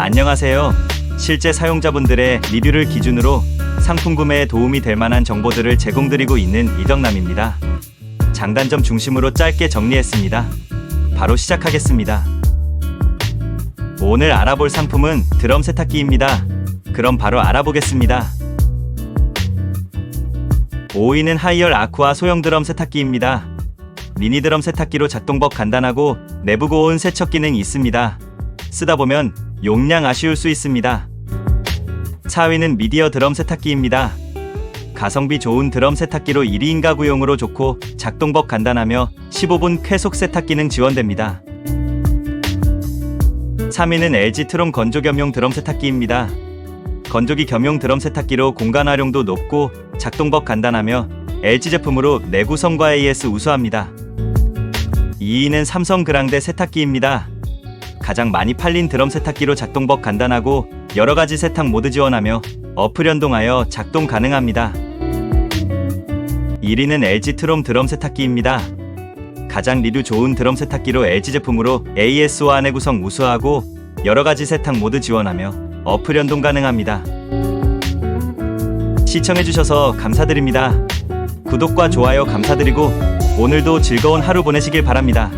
안녕하세요. 실제 사용자분들의 리뷰를 기준으로 상품 구매에 도움이 될 만한 정보들을 제공드리고 있는 이덕남입니다. 장단점 중심으로 짧게 정리했습니다. 바로 시작하겠습니다. 오늘 알아볼 상품은 드럼 세탁기입니다. 그럼 바로 알아보겠습니다. 5위는 하이얼 아쿠아 소형 드럼 세탁기입니다. 미니 드럼 세탁기로 작동법 간단하고 내부 고온 세척 기능이 있습니다. 쓰다 보면 용량 아쉬울 수 있습니다. 4위는 미디어 드럼 세탁기입니다. 가성비 좋은 드럼 세탁기로 1인 가구용으로 좋고 작동법 간단하며 15분 쾌속 세탁 기능 지원됩니다. 3위는 LG 트롬 건조 겸용 드럼 세탁기입니다. 건조기 겸용 드럼 세탁기로 공간 활용도 높고 작동법 간단하며 LG 제품으로 내구성과 AS 우수합니다. 2위는 삼성 그랑데 세탁기입니다. 가장 많이 팔린 드럼 세탁기로 작동법 간단하고 여러 가지 세탁 모드 지원하며 어플 연동하여 작동 가능합니다. 1위는 LG 트롬 드럼 세탁기입니다. 가장 리뷰 좋은 드럼 세탁기로 LG 제품으로 AS와 안내 구성 우수하고 여러 가지 세탁 모드 지원하며 어플 연동 가능합니다. 시청해주셔서 감사드립니다. 구독과 좋아요 감사드리고 오늘도 즐거운 하루 보내시길 바랍니다.